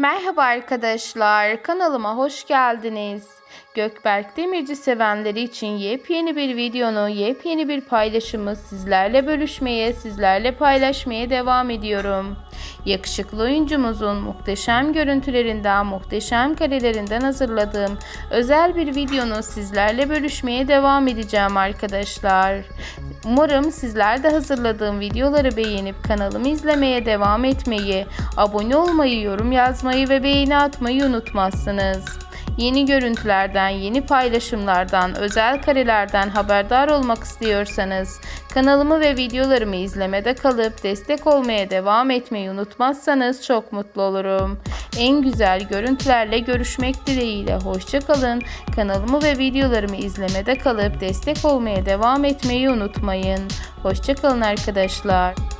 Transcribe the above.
Merhaba arkadaşlar, kanalıma hoş geldiniz. Gökberk Demirci sevenleri için yepyeni bir videonu, yepyeni bir paylaşımı sizlerle bölüşmeye, sizlerle paylaşmaya devam ediyorum. Yakışıklı oyuncumuzun muhteşem görüntülerinden, muhteşem karelerinden hazırladığım özel bir videonu sizlerle bölüşmeye devam edeceğim arkadaşlar. Umarım sizler de hazırladığım videoları beğenip kanalımı izlemeye devam etmeyi, abone olmayı, yorum yazmayı ve beğeni atmayı unutmazsınız. Yeni görüntülerden, yeni paylaşımlardan, özel karelerden haberdar olmak istiyorsanız kanalımı ve videolarımı izlemede kalıp destek olmaya devam etmeyi unutmazsanız çok mutlu olurum. En güzel görüntülerle görüşmek dileğiyle hoşçakalın. Kanalımı ve videolarımı izlemede kalıp destek olmaya devam etmeyi unutmayın. Hoşçakalın arkadaşlar.